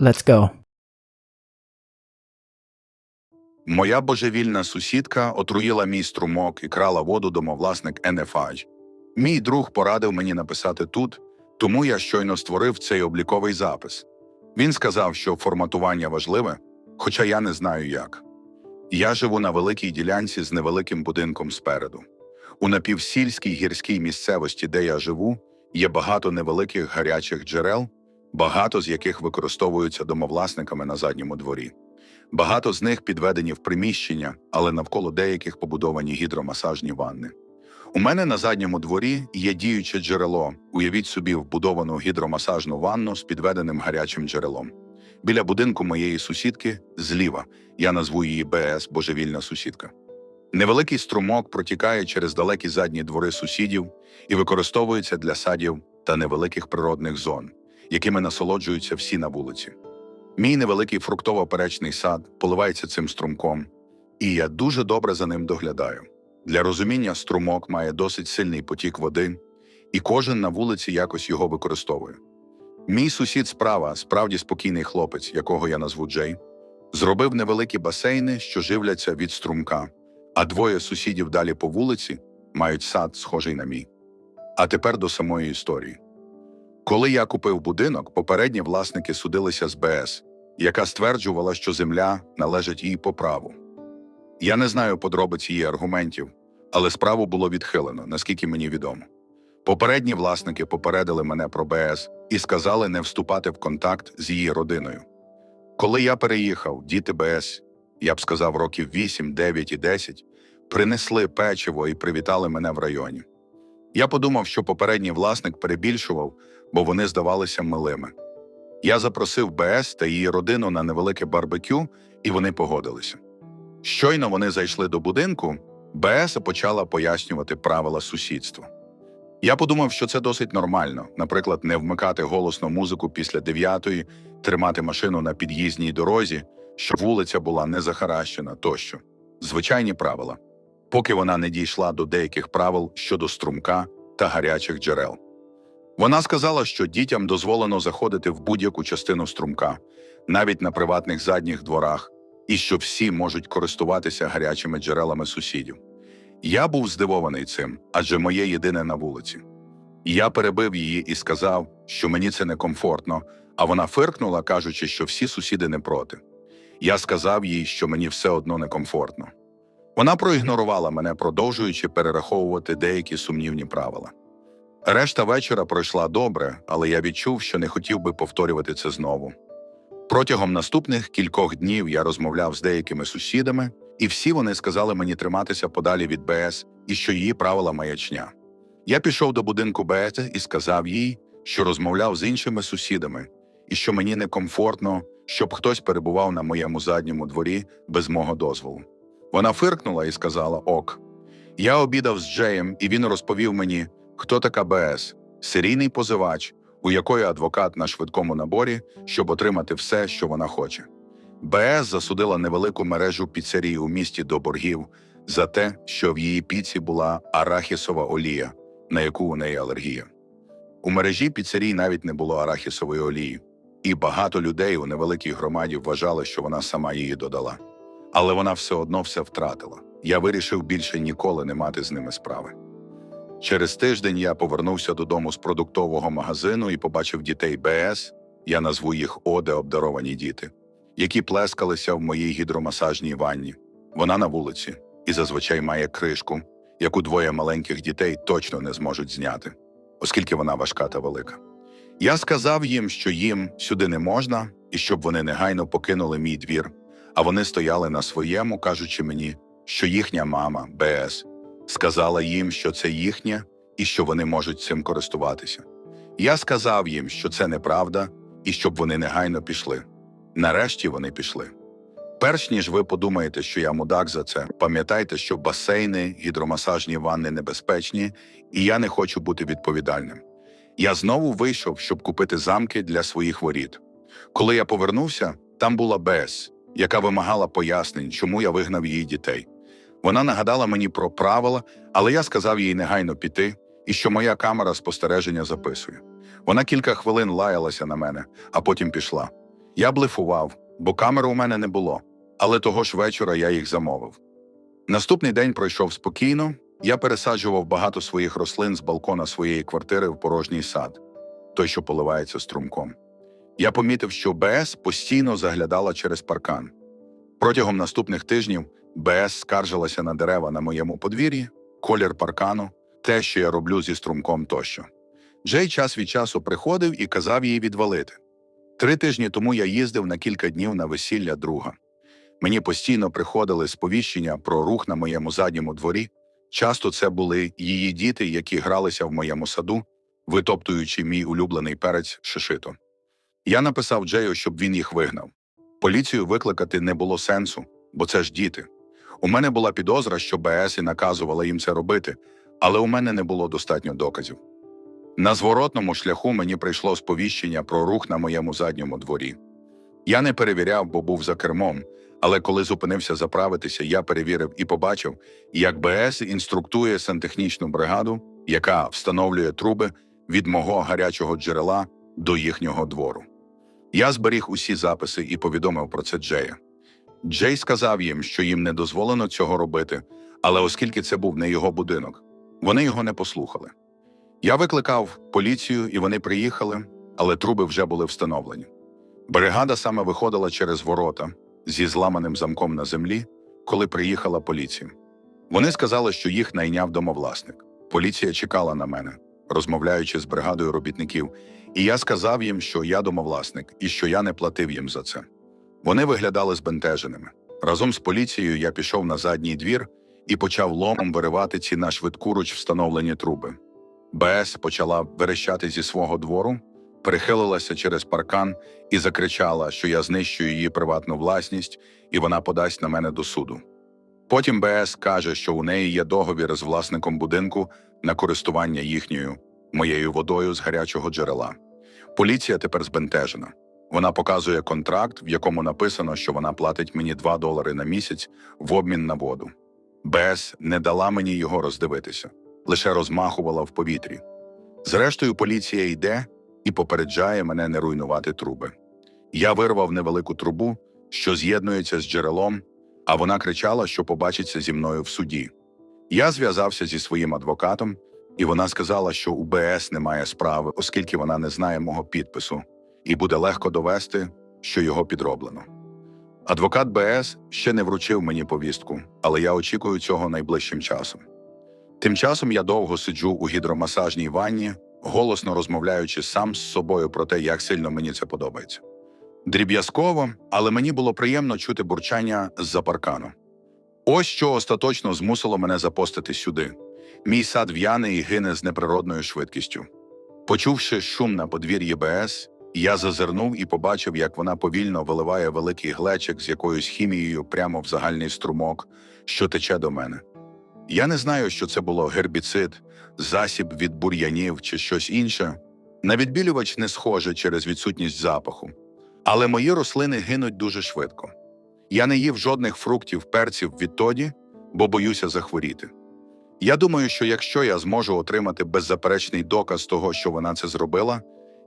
Let's go. Моя божевільна сусідка отруїла мій струмок і крала воду домовласник НФАЖ. Мій друг порадив мені написати тут, тому я щойно створив цей обліковий запис. Він сказав, що форматування важливе, хоча я не знаю як. Я живу на великій ділянці з невеликим будинком спереду. У напівсільській гірській місцевості, де я живу, є багато невеликих гарячих джерел, багато з яких використовуються домовласниками на задньому дворі. Багато з них підведені в приміщення, але навколо деяких побудовані гідромасажні ванни. У мене на задньому дворі є діюче джерело. Уявіть собі вбудовану гідромасажну ванну з підведеним гарячим джерелом. Біля будинку моєї сусідки зліва. Я назву її БС Божевільна сусідка. Невеликий струмок протікає через далекі задні двори сусідів і використовується для садів та невеликих природних зон, якими насолоджуються всі на вулиці. Мій невеликий фруктово-перечний сад поливається цим струмком, і я дуже добре за ним доглядаю. Для розуміння струмок має досить сильний потік води, і кожен на вулиці якось його використовує. Мій сусід справа, справді спокійний хлопець, якого я назву Джей, зробив невеликі басейни, що живляться від струмка, а двоє сусідів далі по вулиці мають сад, схожий на мій. А тепер до самої історії. Коли я купив будинок, попередні власники судилися з БС, яка стверджувала, що земля належить їй по праву. Я не знаю подробиць її аргументів, але справу було відхилено, наскільки мені відомо. Попередні власники попередили мене про БС і сказали не вступати в контакт з її родиною. Коли я переїхав, діти БС, я б сказав, років 8, 9 і 10, принесли печиво і привітали мене в районі. Я подумав, що попередній власник перебільшував, бо вони здавалися милими. Я запросив БС та її родину на невелике барбекю, і вони погодилися. Щойно вони зайшли до будинку, БС почала пояснювати правила сусідства. Я подумав, що це досить нормально, наприклад, не вмикати голосно музику після дев'ятої, тримати машину на під'їзній дорозі, щоб вулиця була не захаращена тощо. Звичайні правила, поки вона не дійшла до деяких правил щодо струмка та гарячих джерел. Вона сказала, що дітям дозволено заходити в будь-яку частину струмка, навіть на приватних задніх дворах, і що всі можуть користуватися гарячими джерелами сусідів. Я був здивований цим, адже моє єдине на вулиці. Я перебив її і сказав, що мені це некомфортно, а вона фиркнула, кажучи, що всі сусіди не проти. Я сказав їй, що мені все одно некомфортно. Вона проігнорувала мене, продовжуючи перераховувати деякі сумнівні правила. Решта вечора пройшла добре, але я відчув, що не хотів би повторювати це знову. Протягом наступних кількох днів я розмовляв з деякими сусідами, і всі вони сказали мені триматися подалі від БС і що її правила маячня. Я пішов до будинку БС і сказав їй, що розмовляв з іншими сусідами, і що мені некомфортно, щоб хтось перебував на моєму задньому дворі без мого дозволу. Вона фиркнула і сказала ок. Я обідав з Джеєм, і він розповів мені, хто така БС, серійний позивач, у якої адвокат на швидкому наборі, щоб отримати все, що вона хоче. БС засудила невелику мережу піцерій у місті до боргів за те, що в її піці була арахісова олія, на яку у неї алергія. У мережі піцерій навіть не було арахісової олії, і багато людей у невеликій громаді вважали, що вона сама її додала. Але вона все одно все втратила. Я вирішив більше ніколи не мати з ними справи. Через тиждень я повернувся додому з продуктового магазину і побачив дітей БС, я назву їх Оде обдаровані діти, які плескалися в моїй гідромасажній ванні. Вона на вулиці і зазвичай має кришку, яку двоє маленьких дітей точно не зможуть зняти, оскільки вона важка та велика. Я сказав їм, що їм сюди не можна, і щоб вони негайно покинули мій двір, а вони стояли на своєму, кажучи мені, що їхня мама, БС, сказала їм, що це їхнє і що вони можуть цим користуватися. Я сказав їм, що це неправда, і щоб вони негайно пішли. Нарешті вони пішли. Перш ніж ви подумаєте, що я мудак за це, пам'ятайте, що басейни, гідромасажні ванни небезпечні, і я не хочу бути відповідальним. Я знову вийшов, щоб купити замки для своїх воріт. Коли я повернувся, там була Бес, яка вимагала пояснень, чому я вигнав її дітей. Вона нагадала мені про правила, але я сказав їй негайно піти, і що моя камера спостереження записує. Вона кілька хвилин лаялася на мене, а потім пішла. Я блефував, бо камери у мене не було, але того ж вечора я їх замовив. Наступний день пройшов спокійно. Я пересаджував багато своїх рослин з балкона своєї квартири в порожній сад, той, що поливається струмком. Я помітив, що БС постійно заглядала через паркан. Протягом наступних тижнів БС скаржилася на дерева на моєму подвір'ї, колір паркану, те, що я роблю зі струмком тощо. Джей час від часу приходив і казав їй відвалити. Три тижні тому я їздив на кілька днів на весілля друга. Мені постійно приходили сповіщення про рух на моєму задньому дворі. Часто це були її діти, які гралися в моєму саду, витоптуючи мій улюблений перець шишито. Я написав Джею, щоб він їх вигнав. Поліцію викликати не було сенсу, бо це ж діти. У мене була підозра, що БС і наказувала їм це робити, але у мене не було достатньо доказів. На зворотному шляху мені прийшло сповіщення про рух на моєму задньому дворі. Я не перевіряв, бо був за кермом, але коли зупинився заправитися, я перевірив і побачив, як БС інструктує сантехнічну бригаду, яка встановлює труби від мого гарячого джерела до їхнього двору. Я зберіг усі записи і повідомив про це Джея. Джей сказав їм, що їм не дозволено цього робити, але оскільки це був не його будинок, вони його не послухали. Я викликав поліцію, і вони приїхали, але труби вже були встановлені. Бригада саме виходила через ворота зі зламаним замком на землі, коли приїхала поліція. Вони сказали, що їх найняв домовласник. Поліція чекала на мене, розмовляючи з бригадою робітників, і я сказав їм, що я домовласник і що я не платив їм за це. Вони виглядали збентеженими. Разом з поліцією я пішов на задній двір і почав ломом виривати ці на швидкуруч встановлені труби. БС почала верещати зі свого двору, перехилилася через паркан і закричала, що я знищую її приватну власність, і вона подасть на мене до суду. Потім БС каже, що у неї є договір з власником будинку на користування їхньою моєю водою з гарячого джерела. Поліція тепер збентежена. Вона показує контракт, в якому написано, що вона платить мені 2 долари на місяць в обмін на воду. БС не дала мені його роздивитися, лише розмахувала в повітрі. Зрештою, поліція йде і попереджає мене не руйнувати труби. Я вирвав невелику трубу, що з'єднується з джерелом, а вона кричала, що побачиться зі мною в суді. Я зв'язався зі своїм адвокатом, і вона сказала, що у БС немає справи, оскільки вона не знає мого підпису, і буде легко довести, що його підроблено. Адвокат БС ще не вручив мені повістку, але я очікую цього найближчим часом. Тим часом я довго сиджу у гідромасажній ванні, голосно розмовляючи сам з собою про те, як сильно мені це подобається. Дріб'язково, але мені було приємно чути бурчання з-за паркану. Ось що остаточно змусило мене запостити сюди. Мій сад в'яне і гине з неприродною швидкістю. Почувши шум на подвір'ї БС, я зазирнув і побачив, як вона повільно виливає великий глечик з якоюсь хімією прямо в загальний струмок, що тече до мене. Я не знаю, що це було гербіцид, засіб від бур'янів чи щось інше. На відбілювач не схоже через відсутність запаху. Але мої рослини гинуть дуже швидко. Я не їв жодних фруктів, перців відтоді, бо боюся захворіти. Я думаю, що якщо я зможу отримати беззаперечний доказ того, що вона це зробила,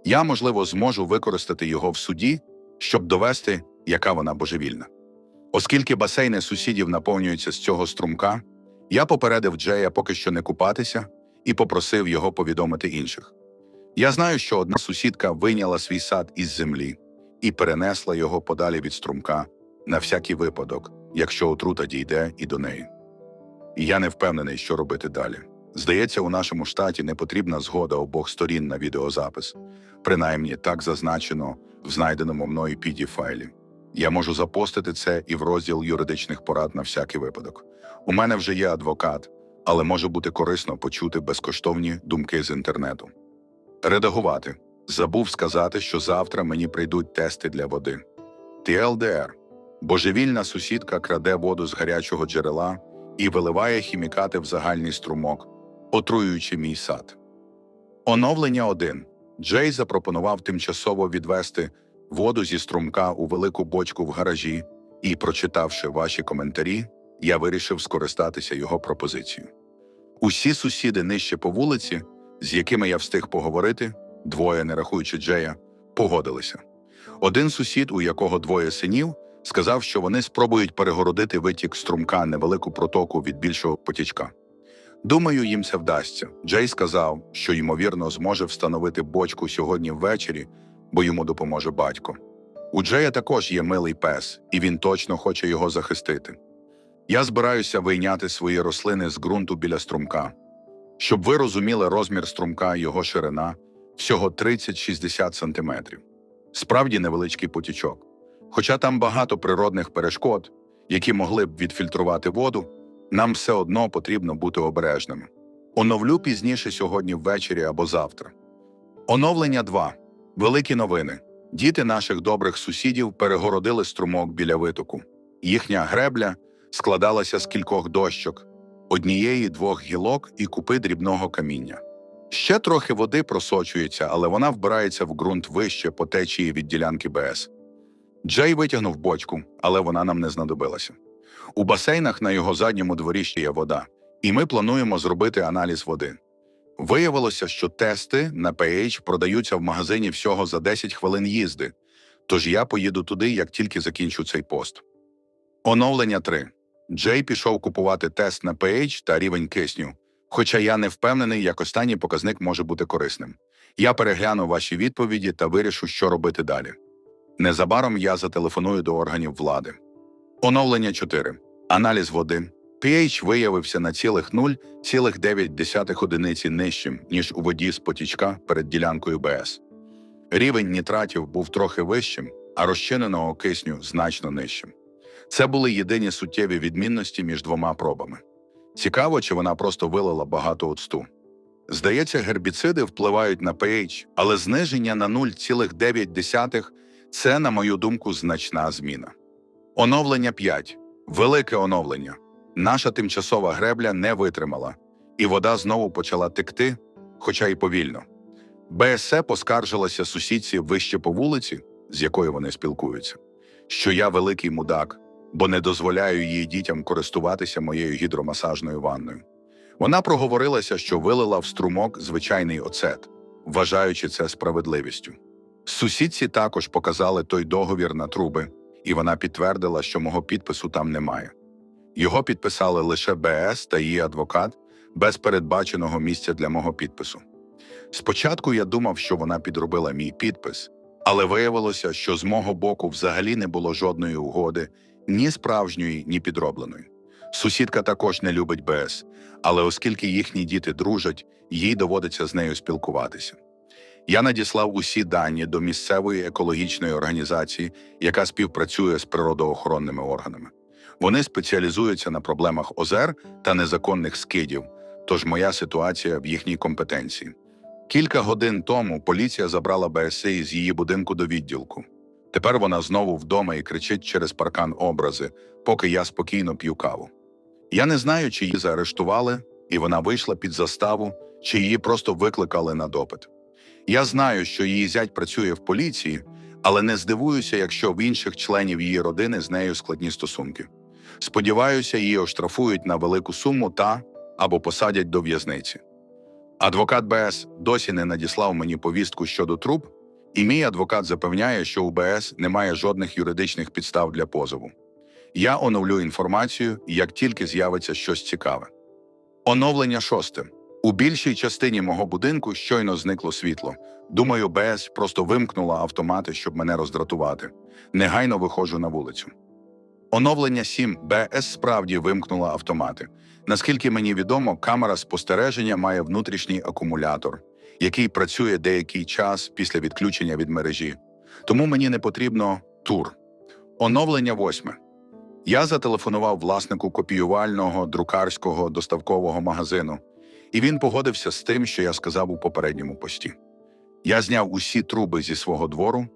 я, можливо, зможу використати його в суді, щоб довести, яка вона божевільна. Оскільки басейни сусідів наповнюються з цього струмка, я попередив Джея поки що не купатися і попросив його повідомити інших. Я знаю, що одна сусідка вийняла свій сад із землі і перенесла його подалі від струмка на всякий випадок, якщо отрута дійде і до неї. І я не впевнений, що робити далі. Здається, у нашому штаті не потрібна згода обох сторін на відеозапис, принаймні так зазначено в знайденому мною pd файлі. Я можу запостити це і в розділ юридичних порад на всякий випадок. У мене вже є адвокат, але може бути корисно почути безкоштовні думки з інтернету. Редагувати. Забув сказати, що завтра мені прийдуть тести для води. ТЛДР. Божевільна сусідка краде воду з гарячого джерела і виливає хімікати в загальний струмок, отруюючи мій сад. Оновлення 1. Джей запропонував тимчасово відвести воду зі струмка у велику бочку в гаражі, і, прочитавши ваші коментарі, я вирішив скористатися його пропозицією. Усі сусіди нижче по вулиці, з якими я встиг поговорити, двоє, не рахуючи Джея, погодилися. Один сусід, у якого двоє синів, сказав, що вони спробують перегородити витік струмка невелику протоку від більшого потічка. Думаю, їм це вдасться. Джей сказав, що ймовірно зможе встановити бочку сьогодні ввечері, бо йому допоможе батько. У Джея також є милий пес, і він точно хоче його захистити. Я збираюся вийняти свої рослини з ґрунту біля струмка. Щоб ви розуміли розмір струмка, його ширина всього 30-60 сантиметрів. Справді невеличкий потічок. Хоча там багато природних перешкод, які могли б відфільтрувати воду, нам все одно потрібно бути обережними. Оновлю пізніше сьогодні ввечері або завтра. Оновлення 2. Великі новини. Діти наших добрих сусідів перегородили струмок біля витоку. Їхня гребля складалася з кількох дощок, однієї двох гілок і купи дрібного каміння. Ще трохи води просочується, але вона вбирається в ґрунт вище по течії від ділянки БС. Джей витягнув бочку, але вона нам не знадобилася. У басейнах на його задньому дворі ще є вода, і ми плануємо зробити аналіз води. Виявилося, що тести на pH продаються в магазині всього за 10 хвилин їзди, тож я поїду туди, як тільки закінчу цей пост. Оновлення 3. Джей пішов купувати тест на pH та рівень кисню, хоча я не впевнений, як останній показник може бути корисним. Я перегляну ваші відповіді та вирішу, що робити далі. Незабаром я зателефоную до органів влади. Оновлення 4. Аналіз води. pH виявився на цілих 0,9 одиниці нижчим, ніж у воді з потічка перед ділянкою БС. Рівень нітратів був трохи вищим, а розчиненого кисню значно нижчим. Це були єдині суттєві відмінності між двома пробами. Цікаво, чи вона просто вилила багато оцту. Здається, гербіциди впливають на pH, але зниження на 0,9 – це, на мою думку, значна зміна. Оновлення 5. Велике оновлення. Наша тимчасова гребля не витримала, і вода знову почала текти, хоча й повільно. БСЕ поскаржилася сусідці вище по вулиці, з якою вони спілкуються, що я великий мудак, бо не дозволяю її дітям користуватися моєю гідромасажною ванною. Вона проговорилася, що вилила в струмок звичайний оцет, вважаючи це справедливістю. Сусідці також показали той договір на труби, і вона підтвердила, що мого підпису там немає. Його підписали лише БС та її адвокат без передбаченого місця для мого підпису. Спочатку я думав, що вона підробила мій підпис, але виявилося, що з мого боку взагалі не було жодної угоди, ні справжньої, ні підробленої. Сусідка також не любить БС, але оскільки їхні діти дружать, їй доводиться з нею спілкуватися. Я надіслав усі дані до місцевої екологічної організації, яка співпрацює з природоохоронними органами. Вони спеціалізуються на проблемах озер та незаконних скидів, тож моя ситуація в їхній компетенції. Кілька годин тому поліція забрала БСИ з її будинку до відділку. Тепер вона знову вдома і кричить через паркан образи, поки я спокійно п'ю каву. Я не знаю, чи її заарештували, і вона вийшла під заставу, чи її просто викликали на допит. Я знаю, що її зять працює в поліції, але не здивуюся, якщо в інших членів її родини з нею складні стосунки. Сподіваюся, її оштрафують на велику суму та або посадять до в'язниці. Адвокат БС досі не надіслав мені повістку щодо труб, і мій адвокат запевняє, що у БС немає жодних юридичних підстав для позову. Я оновлю інформацію, як тільки з'явиться щось цікаве. Оновлення шосте. У більшій частині мого будинку щойно зникло світло. Думаю, БС просто вимкнула автомати, щоб мене роздратувати. Негайно виходжу на вулицю. Оновлення 7 БС справді вимкнула автомати. Наскільки мені відомо, камера спостереження має внутрішній акумулятор, який працює деякий час після відключення від мережі. Тому мені не потрібно тур. Оновлення 8. Я зателефонував власнику копіювального друкарського доставкового магазину, і він погодився з тим, що я сказав у попередньому пості. Я зняв усі труби зі свого двору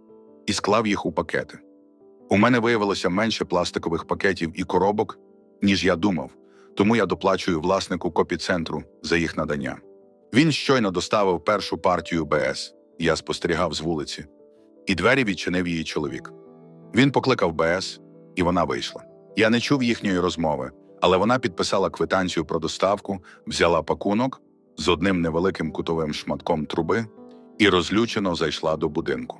і склав їх у пакети. У мене виявилося менше пластикових пакетів і коробок, ніж я думав, тому я доплачую власнику копіцентру за їх надання. Він щойно доставив першу партію БС, я спостерігав з вулиці, і двері відчинив її чоловік. Він покликав БС, і вона вийшла. Я не чув їхньої розмови, але вона підписала квитанцію про доставку, взяла пакунок з одним невеликим кутовим шматком труби і розлючено зайшла до будинку.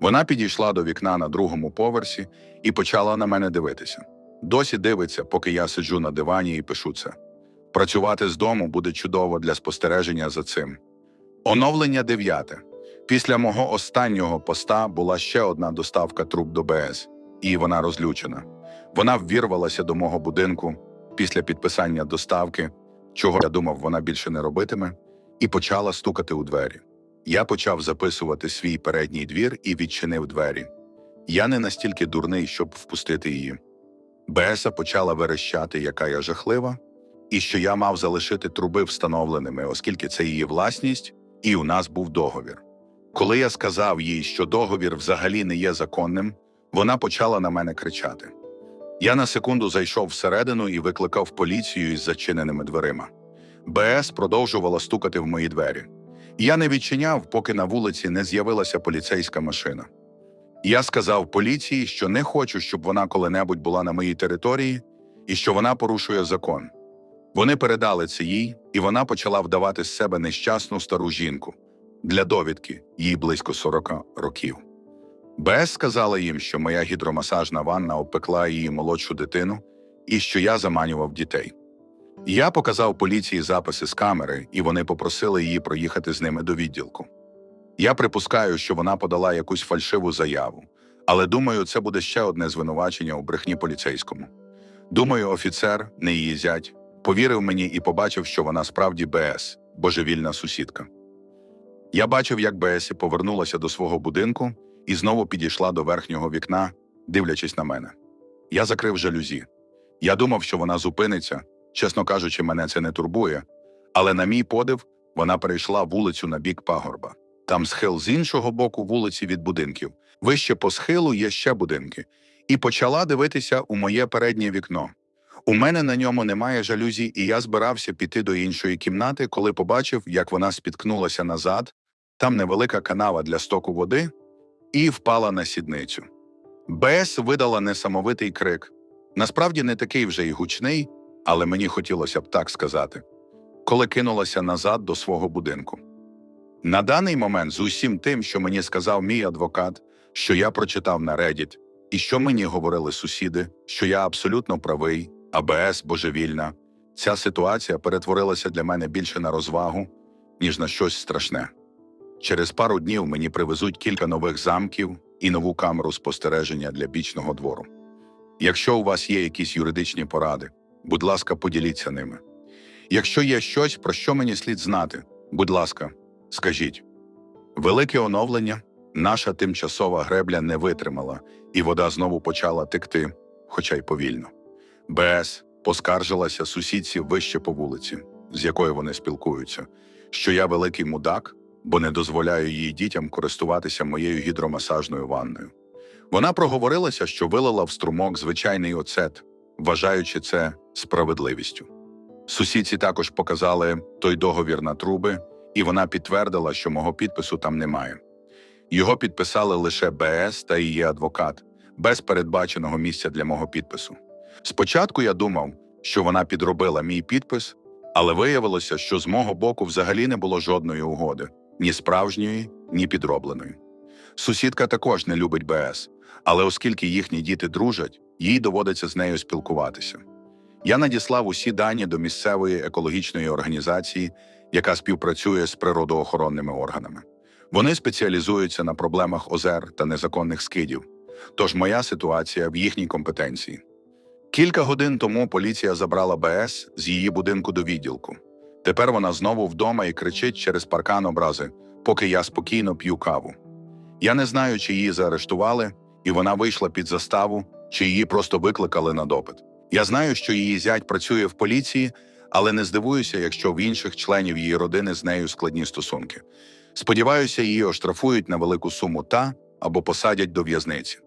Вона підійшла до вікна на другому поверсі і почала на мене дивитися. Досі дивиться, поки я сиджу на дивані і пишу це. Працювати з дому буде чудово для спостереження за цим. Оновлення дев'яте. Після мого останнього поста була ще одна доставка труб до БС, і вона розлючена. Вона ввірвалася до мого будинку після підписання доставки, чого я думав, вона більше не робитиме, і почала стукати у двері. Я почав записувати свій передній двір і відчинив двері. Я не настільки дурний, щоб впустити її. Беса почала верещати, яка я жахлива, і що я мав залишити труби встановленими, оскільки це її власність, і у нас був договір. Коли я сказав їй, що договір взагалі не є законним, вона почала на мене кричати. Я на секунду зайшов всередину і викликав поліцію із зачиненими дверима. БС продовжувала стукати в мої двері. Я не відчиняв, поки на вулиці не з'явилася поліцейська машина. Я сказав поліції, що не хочу, щоб вона коли-небудь була на моїй території і що вона порушує закон. Вони передали це їй, і вона почала вдавати з себе нещасну стару жінку. Для довідки їй близько 40 років. БС сказала їм, що моя гідромасажна ванна обпекла її молодшу дитину і що я заманював дітей. Я показав поліції записи з камери, і вони попросили її проїхати з ними до відділку. Я припускаю, що вона подала якусь фальшиву заяву, але думаю, це буде ще одне звинувачення у брехні поліцейському. Думаю, офіцер, не її зять, повірив мені і побачив, що вона справді БС, божевільна сусідка. Я бачив, як Бесі повернулася до свого будинку і знову підійшла до верхнього вікна, дивлячись на мене. Я закрив жалюзі. Я думав, що вона зупиниться. Чесно кажучи, мене це не турбує. Але на мій подив, вона перейшла вулицю на бік пагорба. Там схил з іншого боку вулиці від будинків. Вище по схилу є ще будинки. І почала дивитися у моє переднє вікно. У мене на ньому немає жалюзі, і я збирався піти до іншої кімнати, коли побачив, як вона спіткнулася назад, там невелика канава для стоку води, і впала на сідницю. Бес видала несамовитий крик. Насправді не такий вже й гучний, але мені хотілося б так сказати, коли кинулася назад до свого будинку. На даний момент, з усім тим, що мені сказав мій адвокат, що я прочитав на Reddit, і що мені говорили сусіди, що я абсолютно правий, АБС божевільна, ця ситуація перетворилася для мене більше на розвагу, ніж на щось страшне. Через пару днів мені привезуть кілька нових замків і нову камеру спостереження для бічного двору. Якщо у вас є якісь юридичні поради, будь ласка, поділіться ними. Якщо є щось, про що мені слід знати, будь ласка, скажіть. Велике оновлення, наша тимчасова гребля не витримала, і вода знову почала текти, хоча й повільно. БС поскаржилася сусідці вище по вулиці, з якою вони спілкуються, що я великий мудак, бо не дозволяю її дітям користуватися моєю гідромасажною ванною. Вона проговорилася, що вилила в струмок звичайний оцет, вважаючи це справедливістю. Сусідці також показали той договір на труби, і вона підтвердила, що мого підпису там немає. Його підписали лише БС та її адвокат, без передбаченого місця для мого підпису. Спочатку я думав, що вона підробила мій підпис, але виявилося, що з мого боку взагалі не було жодної угоди ні справжньої, ні підробленої. Сусідка також не любить БС, але оскільки їхні діти дружать, їй доводиться з нею спілкуватися. Я надіслав усі дані до місцевої екологічної організації, яка співпрацює з природоохоронними органами. Вони спеціалізуються на проблемах озер та незаконних скидів, тож моя ситуація в їхній компетенції. Кілька годин тому поліція забрала БС з її будинку до відділку. Тепер вона знову вдома і кричить через паркан образи, поки я спокійно п'ю каву. Я не знаю, чи її заарештували, і вона вийшла під заставу, чи її просто викликали на допит. Я знаю, що її зять працює в поліції, але не здивуюся, якщо в інших членів її родини з нею складні стосунки. Сподіваюся, її оштрафують на велику суму та або посадять до в'язниці.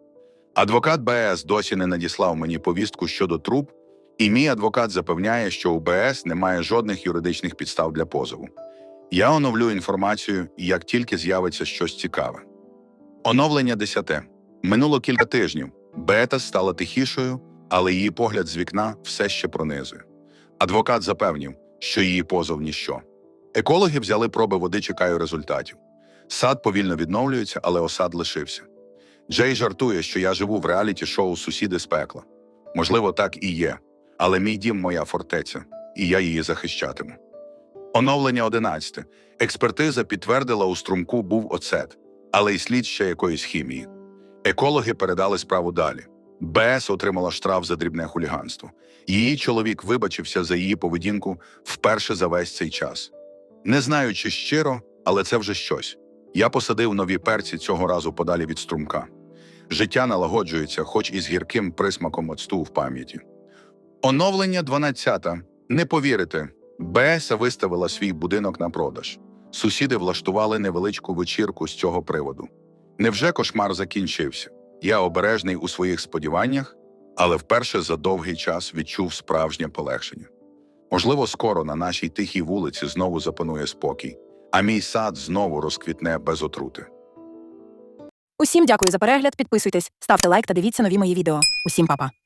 Адвокат БС досі не надіслав мені повістку щодо труб, і мій адвокат запевняє, що у БС немає жодних юридичних підстав для позову. Я оновлю інформацію, як тільки з'явиться щось цікаве. Оновлення 10. Минуло кілька тижнів. Бета стала тихішою, але її погляд з вікна все ще пронизує. Адвокат запевнив, що її позов ніщо. Екологи взяли проби води, чекаю результатів. Сад повільно відновлюється, але осад лишився. Джей жартує, що я живу в реаліті-шоу Сусіди з пекла. Можливо, так і є, але мій дім моя фортеця, і я її захищатиму. Оновлення 11. Експертиза підтвердила, у струмку був оцет, але й слід ще якоїсь хімії. Екологи передали справу далі. БС отримала штраф за дрібне хуліганство. Її чоловік вибачився за її поведінку вперше за весь цей час. Не знаю, чи щиро, але це вже щось. Я посадив нові перці цього разу подалі від струмка. Життя налагоджується, хоч і з гірким присмаком оцту в пам'яті. Оновлення 12. Не повірите, БС виставила свій будинок на продаж. Сусіди влаштували невеличку вечірку з цього приводу. Невже кошмар закінчився? Я обережний у своїх сподіваннях, але вперше за довгий час відчув справжнє полегшення. Можливо, скоро на нашій тихій вулиці знову запанує спокій, а мій сад знову розквітне без отрути. Усім дякую за перегляд. Підписуйтесь, ставте лайк та дивіться нові мої відео. Усім па-па.